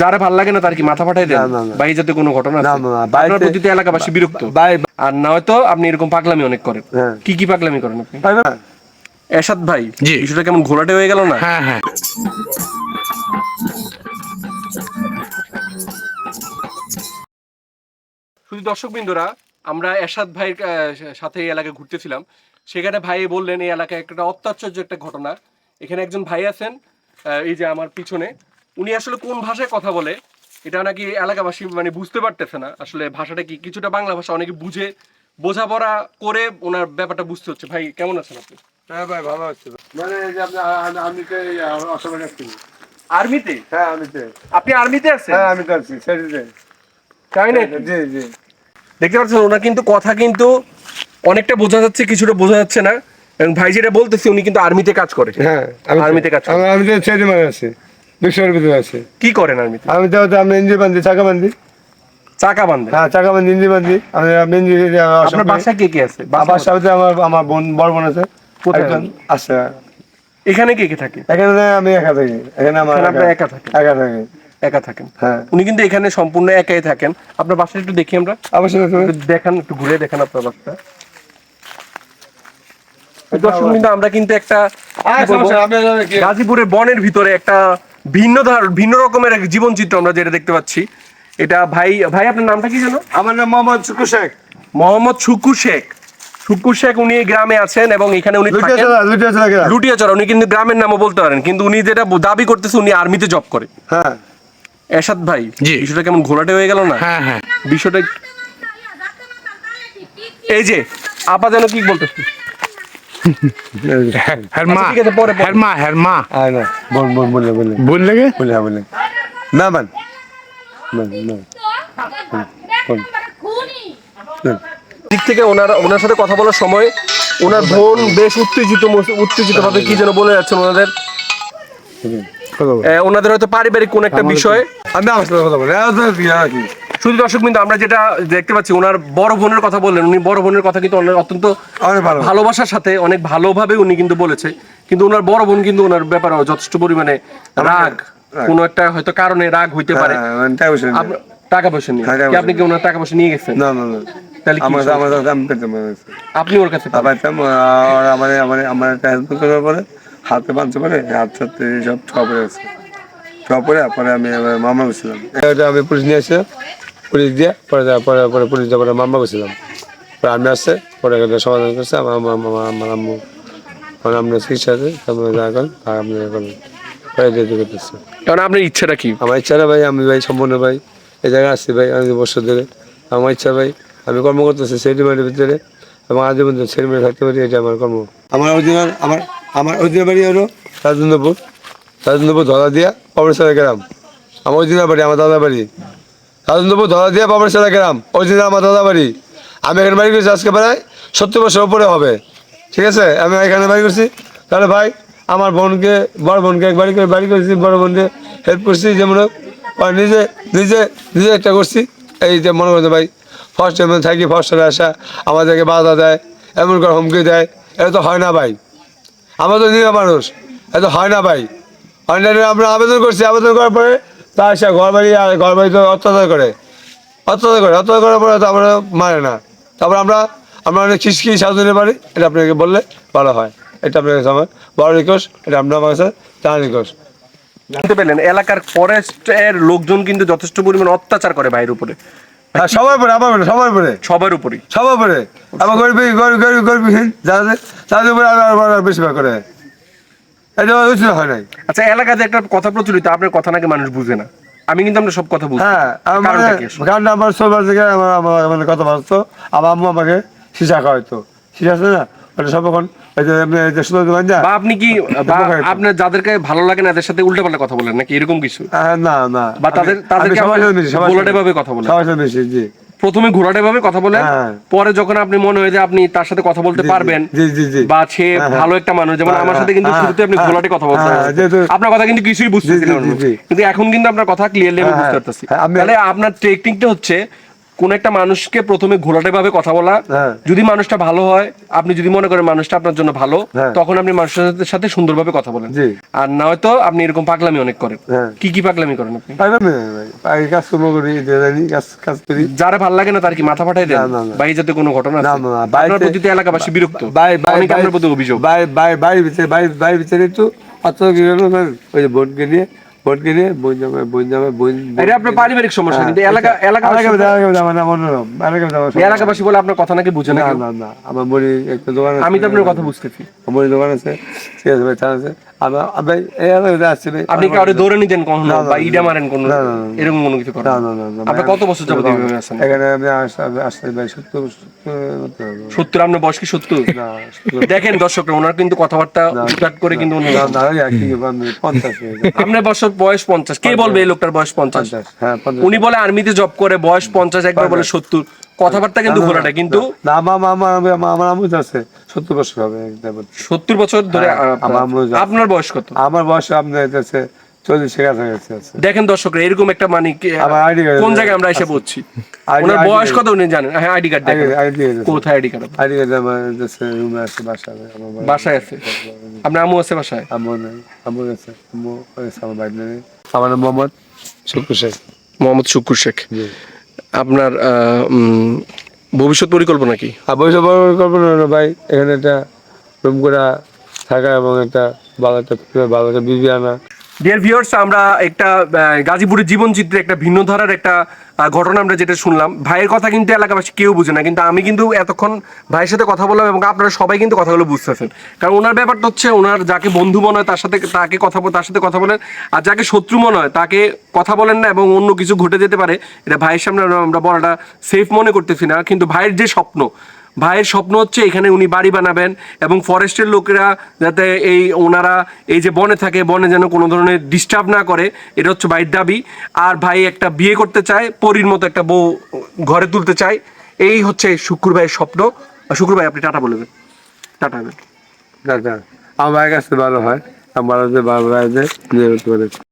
যারা ভালো লাগে না তার কি মাথা ফাটাই দেন? না, না, না। এই জাতীয় কোনো ঘটনা না, না, না, আপনার প্রতি তো এলাকাবাসী বিরক্ত। ভাই আর নয়তো আপনি এরকম পাগলামি অনেক করেন। হ্যাঁ। কি কি পাগলামি করেন আপনি? ভাই না এরশাদ ভাই। বিষয়টা কেমন ঘোলাটে হয়ে গেল না? হ্যাঁ হ্যাঁ। শুধু দর্শক বিন্দুরা আমরা এরশাদ ভাইয়ের সাথে এই এলাকায় ঘুরতেছিলাম। সেখানে ভাই বললেন এই এলাকায় একটা অত্যাশ্চর্য একটা ঘটনা। এখানে একজন ভাই আছেন আহ, এই যে আমার পিছনে। উনি আসলে কোন ভাষায় কথা বলে এটা নাকি এলাকাবাসী মানে বুঝতে পারতেছে না। আসলে ভাষাটা কি কিছুটা বাংলা ভাষা অনেকে বুঝে বোঝাপড়া করে ওনার ব্যাপারটা বুঝতে হচ্ছে। ভাই কেমন আছেন আপনি? হ্যাঁ ভাই ভালো আছে। মানে যে আপনি আমি- আমি তো এই অসমের আসছি আর্মিতে? হ্যাঁ আমি তো আপনি আর্মিতে আছেন? হ্যাঁ আমি তো আছি সেটাতে তাই না জি জি। দেখতে পাচ্ছেন ওনার কিন্তু কথা কিন্তু অনেকটা বোঝা যাচ্ছে কিছুটা বোঝা যাচ্ছে না। এবং ভাই যেটা বলতেছে উনি কিন্তু আর্মিতে কাজ করে। হ্যাঁ আর্মিতে কাজ করে। আমি আমি ছেড়ে মানে আছি। বিশ্বের ভিতরে আছি। কি করেন আর্মিতে আমি তো আমি বান্ধি চাকা বান্ধি। চাকা বান্ধে হ্যাঁ চাকা বান্ধি বান্ধি। আমি আপনার বাসায় কে কে আছে? আমার সাথে আমার আমার বোন বড় বোন আছে? একজন আছে। এখানে কে কে থাকে? এখানে আমি একা থাকি। এখানে আমার একা থাকেন? একা থাকি। একা থাকেন? হ্যাঁ। উনি কিন্তু এখানে সম্পূর্ণ একাই থাকেন। আপনার বাসাটা একটু দেখি আমরা। অবশ্যই দেখান একটু ঘুরে দেখান আপনার বাসটা। দর্শক কিন্তু আমরা কিন্তু একটা গাজীপুরের বনের ভিতরে একটা ভিন্ন ধার- ভিন্ন রকমের এক জীবন চিত্র আমরা যেটা দেখতে পাচ্ছি। এটা ভাই ভাই আপনার নামটা কি জানো? আমার নাম মোহাম্মদ শুকু শেখ। মোহাম্মদ শুকুর শেখ। শুকুর শেখ উনি গ্রামে আছেন এবং এখানে উনি লুটিয়াচড়া উনি কিন্তু গ্রামের নামও বলতে পারেন কিন্তু উনি যেটা দাবি করতেছে উনি আর্মিতে জব করে। হ্যাঁ। এরশাদ ভাই জি। বিষয়টা কেমন ঘোলাটে হয়ে গেল না? হ্যাঁ হ্যাঁ। বিষয়টা এই যে আপা যেন কি বলতেছে? মা আচ্ছা, মা মা। না বলে বলে লেগে বলে। হ্যাঁ বলে। না মান দিক থেকে ওনার ওনার সাথে কথা বলার সময় ওনার বোন বেশ উত্তেজিত উত্তেজিত ভাবে কি যেন বলে যাচ্ছেন ওনাদের? ওনাদের হয়তো পারিবারিক কোন একটা বিষয়। আমি আমার সাথে কথা বলি। আর কি শুধু দর্শক কিন্তু আমরা যেটা দেখতে পাচ্ছি ওনার বড় বোনের কথা বললেন উনি বড় বোনের কথা কিন্তু অত্যন্ত ভালোবাসার সাথে অনেক ভালোভাবে উনি কিন্তু বলেছে। কিন্তু ওনার বড় বোন কিন্তু ওনার ব্যাপারে যথেষ্ট পরিমাণে রাগ। কোনো একটা হয়তো কারণে রাগ হইতে পারে। হ্যাঁ, মানে টাকা পয়সা নিয়ে। হ্যাঁ, আপনি কি ওনার টাকা পয়সা নিয়ে গেছেন? না না না। তাহলে কি আমার সমস্যা? আমার আমি আপনি ওর কাছে পাবেন। আমার আমার আমার আমার একটা হেল্প করার পরে হাতে বাঁধতে পারে হাত সাথে সব ঠপরে আছে। ঠপরে পরে আমি পুলিশ নিয়ে এসে পুলিশ দিয়ে পরে পরে পরে পুলিশ দিয়ে পরে মামা গেছিলাম পরে আমি আসছে পরে এটা সমাধান করছে আমার আমার আম্মু আমার চিকিৎসা আছে তারপরে যা করেন আপনি এখন পরে যেতে করতেছে কারণ আপনার ইচ্ছাটা কি? আমার ইচ্ছা না ভাই আমি ভাই সম্পূর্ণ ভাই। এই জায়গায় আসছি ভাই অনেক বছর ধরে। আমার ইচ্ছা ভাই আমি কর্ম করতেছি সেরিমারির ভিতরে এবং আজীবন সেরিমারি থাকতে পারি এটা আমার কর্ম। আমার অরিজিনাল আমার আমার অরিজিনাল বাড়ি হলো রাজেন্দ্রপুর। রাজেন্দ্রপুর ধরা দিয়া পাবড়েশ্বরা গ্রাম। আমার অরিজিনাল বাড়ি আমার দাদা বাড়ি। রাজেন্দ্রপুর ধরা দিয়া পাবড়েশ্বরা গ্রাম। অরিজিনাল আমার দাদা বাড়ি আমি এখানে বাড়ি করছি আজকে প্রায় সত্তর বছর উপরে হবে। ঠিক আছে? আমি এখানে বাড়ি করছি। তাহলে ভাই, আমার বোনকে, বড় বোনকে বাড়ি করে বাড়ি করেছি, বড় বোনকে হেল্প করছি, যেমন নিজে নিজে নিজে একটা করছি। এই যে মনে করতে ভাই ফার্স্ট টাইম থাকি ফার্স্ট টাইমে আসা, আমাদেরকে বাধা দেয়, এমন করে হুমকি দেয়। এটা তো হয় না ভাই। আমরা তো নিরীহ মানুষ। এটা হয় না ভাই। অনলাইনে আমরা আবেদন করছি, আবেদন করার পরে তা আসা ঘর বাড়ি আর ঘর অত্যাচার করে। অত্যাচার করে অত্যাচার করার পরে তো আমরা মানে না। তারপর আমরা আমরা অনেক খিসকি সাজনে পারি এটা আপনাকে বললে ভালো হয়। এটা আপনার কাছে আমার বড় রিকোয়েস্ট এটা আপনার আমার কাছে তার রিকোয়েস্ট জানতে পেলেন এলাকার ফরেস্টের লোকজন কিন্তু যথেষ্ট পরিমাণ অত্যাচার করে বাইরের উপরে। হ্যাঁ সবার পরে আমার সবার পরে সবার উপরেই। সবার পরে আমার গরিবী গরিব গরিব গরিবহীন যাদের তাদের উপরে আরও বেশিরভাগ করে। এটা উচিত হয় নাই। আচ্ছা এলাকাতে একটা কথা প্রচলিত আপনার কথা নাকি মানুষ বুঝে না। আমি কিন্তু আপনার সব কথা বুঝি হ্যাঁ আমার কারণ আমার ছোটবার থেকে আমার আমার মানে কথা বলতো আমার আম্মু আমাকে সিসা খাওয়াইতো। সিসা আছে না? ওটা আপনি কি আপনার যাদেরকে ভালো লাগে না এদের সাথে উল্টো পাল্টা কথা বলেন নাকি? এরকম কিছু? না না। বা তাদের তাদেরকে সবার সবার কথা বলেন। সবার সাথে জি। প্রথমে ঘোরাটে ভাবে কথা বলেন হ্যাঁ। পরে যখন আপনি মনে হয় যে আপনি তার সাথে কথা বলতে পারবেন। বা সে হ্যাঁ, হ্যাঁ। ভালো একটা মানুষ যেমন আমার সাথে কিন্তু শুরুতে আপনি ঘোরাটে কথা বলতে আপনার কথা কিন্তু কিছুই বুঝতে। কিন্তু এখন কিন্তু আপনার কথা ক্লিয়ারলি আমি বুঝতে। পারতেছি তাহলে আপনার টেকনিকটা হচ্ছে কোন একটা মানুষকে প্রথমে ঘোলাটে ভাবে কথা বলা হ্যাঁ। যদি মানুষটা ভালো হয় আপনি যদি মনে করেন মানুষটা আপনার জন্য ভালো হ্যাঁ। তখন আপনি মানুষের সাথে- সুন্দরভাবে কথা বলেন। আর নয়তো আপনি এরকম পাগলামি অনেক করেন হ্যাঁ। কি কি পাগলামি করেন আপনি না ভাই যারা ভালো লাগে না তার কি মাথা ফাটাই দেন না, না, না। বা এই যাতে কোনো ঘটনা না না না আপনার প্রতি তো এলাকাবাসী বিরক্ত বাই বাই আপনার প্রতি অভিযোগ বাই বাই বাই ভিতরে বাই বাই ভিতরে একটু অত ওই বোনকে নিয়ে বোনকে নিয়ে বোন যাবে বোন যাবে বোন এটা আপনার পারিবারিক সমস্যা কিন্তু এলাকা এলাকা এলাকাবাসী বলে আপনার কথা নাকি বুঝে না না না না আমার বড়ি একটা দোকান আছে আমি তো আপনার কথা বুঝতেছি। আমার দোকান আছে। ঠিক আছে ভাই আছে। আমার ভাই এই এলাকাতে আসছে ভাই আপনি কাউরে দৌড়ে নিতেন কখনো না, না, বা ইডা মারেন কোনো না, না, না। এরকম কোনো কিছু করেন না না না না আপনি কত বছর যাবত এইভাবে আছেন এখানে আমি আসতে আসতে ভাই সত্তর আপনার বয়স কি সত্তর দেখেন দর্শকরা ওনার কিন্তু কথাবার্তা করে কিন্তু উনি হয়ে। আপনার বছর বয়স পঞ্চাশ কে বলবে এই লোকটার বয়স হ্যাঁ পঞ্চাশ উনি বলে আর্মিতে জব করে বয়স পঞ্চাশ একবার বলে সত্তর কথাবার্তা কিন্তু ঘোরাটা কিন্তু আমার আমার আমার আমার আমার আছে সত্তর বছর হবে সত্তর বছর ধরে হ্যাঁ, আপনার- আছে। বয়স কত? আমার বয়স আপনার আছে দেখেন দর্শকরা এরকম একটা মানে কোন জায়গায় আমরা এসে পড়ছি? ওনার বয়স কত উনি জানেন? হ্যাঁ আইডি কার্ড কোথায় আইডি কার্ড আগে গেছে আমার রুমে আছে বাসা আমার বাড়ি। বাসায় আছে? আপনার আমু আছে বাসায়? আম্মু নেই। আম্মু আম্মু গেছে আমার বাড়ি আমার নাম মোহাম্মদ শুক্র শেখ। মোহাম্মদ শুকুর শেখ। আপনার ভবিষ্যৎ পরিকল্পনা কি? বৈশাখ পরিকল্পনা হলো ভাই, এখানে একটা রুম করা থাকা এবং একটা ভালো একটা ভালো একটা বিবি আনা। ডিয়ার ভিউয়ার্স আমরা একটা গাজীপুরের জীবনচিত্রে একটা ভিন্ন ধারার একটা ঘটনা আমরা যেটা শুনলাম। ভাইয়ের কথা কিন্তু এলাকাবাসী কেউ বুঝে না, কিন্তু আমি কিন্তু এতক্ষণ ভাইয়ের সাথে কথা বললাম এবং আপনারা সবাই কিন্তু কথাগুলো বুঝতেছেন। কারণ ওনার ব্যাপারটা হচ্ছে, ওনার যাকে বন্ধু মনে হয় তার সাথে, তাকে কথা তার সাথে কথা বলেন, আর যাকে শত্রু মনে হয় তাকে কথা বলেন না এবং অন্য কিছু ঘটে যেতে পারে, এটা ভাইয়ের সামনে আমরা বলাটা সেফ মনে করতেছি না। কিন্তু ভাইয়ের যে স্বপ্ন ভাইয়ের স্বপ্ন হচ্ছে এখানে উনি বাড়ি বানাবেন এবং ফরেস্টের লোকেরা যাতে এই ওনারা এই যে বনে থাকে, বনে যেন কোনো ধরনের ডিস্টার্ব না করে, এটা হচ্ছে ভাইয়ের দাবি। আর ভাই একটা বিয়ে করতে চায়, পরীর মতো একটা বউ ঘরে তুলতে চায়, এই হচ্ছে শুক্র ভাইয়ের স্বপ্ন। শুক্র ভাই, আপনি টাটা বলবেন টাটা আচ্ছা আমার কাছে ভালো হয়। আমার ভালো হয়